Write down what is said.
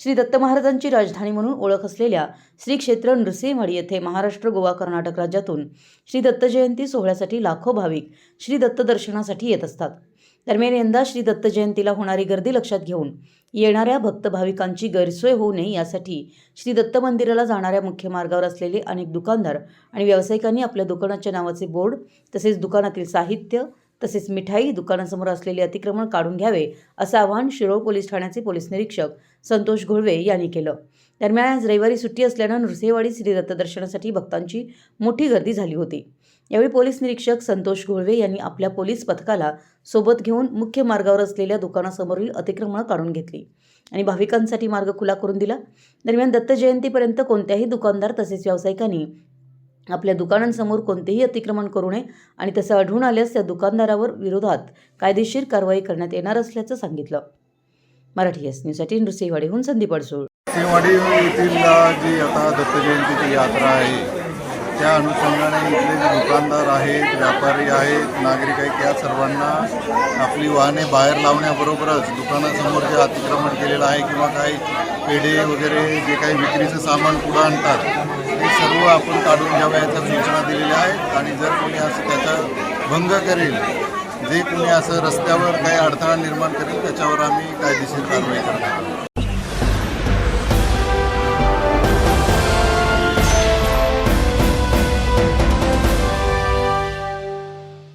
श्री दत्त महाराजांची राजधानी म्हणून ओळख असलेल्या श्री क्षेत्र नृसिंहवाडी येथे महाराष्ट्र गोवा कर्नाटक राज्यातून श्री दत्त जयंती सोहळ्यासाठी लाखो भाविक श्री दत्त दर्शनासाठी येत असतात. दरम्यान यंदा श्री दत्त जयंतीला होणारी गर्दी लक्षात घेऊन येणाऱ्या भक्त भाविकांची गैरसोय होऊ नये यासाठी श्री दत्त मंदिराला जाणाऱ्या मुख्य मार्गावर असलेले अनेक दुकानदार आणि व्यावसायिकांनी आपल्या दुकानाच्या नावाचे बोर्ड तसेच दुकानातील साहित्य तसेच मिठाई दुकानासमोर असलेले अतिक्रमण काढून घ्यावे असं आवाहन शिरोळ पोलीस ठाण्याचे पोलीस निरीक्षक संतोष घोळवे यांनी केलं. दरम्यान आज रविवारी सुट्टी असल्यानं नृसिंहवाडी श्री दर्शनासाठी भक्तांची मोठी गर्दी झाली होती. यावेळी पोलीस निरीक्षक संतोष घोळवे यांनी आपल्या पोलीस पथकाला सोबत घेऊन मुख्य मार्गावर असलेल्या दुकानासमोरील अतिक्रमणं काढून घेतली आणि भाविकांसाठी मार्ग खुला करून दिला. दरम्यान दत्त जयंतीपर्यंत कोणत्याही दुकानदार तसेच व्यावसायिकांनी आपल्या दुकानांसमोर कोणतेही अतिक्रमण करू नये आणि तसं आढळून आल्यास त्या दुकानदारावर विरोधात कायदेशीर कारवाई करण्यात येणार असल्याचं सांगितलं. मराठी एस न्यूजसाठी नृसिंहवाडीहून संदीप अडसूळ. सिंहवाडी येथील जी आता दत्त जयंतीची यात्रा आहे त्या अनुषंगाने इथले जे दुकानदार आहेत व्यापारी आहेत नागरिक आहेत त्या सर्वांना आपली वाहने बाहेर लावण्याबरोबरच दुकानासमोर जे अतिक्रमण केलेलं आहे किंवा काही पेढे वगैरे जे काही विक्रीचं सामान पुढं आणतात ते सर्व आपण काढून घ्याव्या याच्या सूचना दिलेल्या आहेत. आणि जर कोणी असं त्याचा भंग करेल जे कोणी असं रस्त्यावर काही अडथळा निर्माण करेल त्याच्यावर आम्ही कायदेशीर कारवाई करणार आहोत.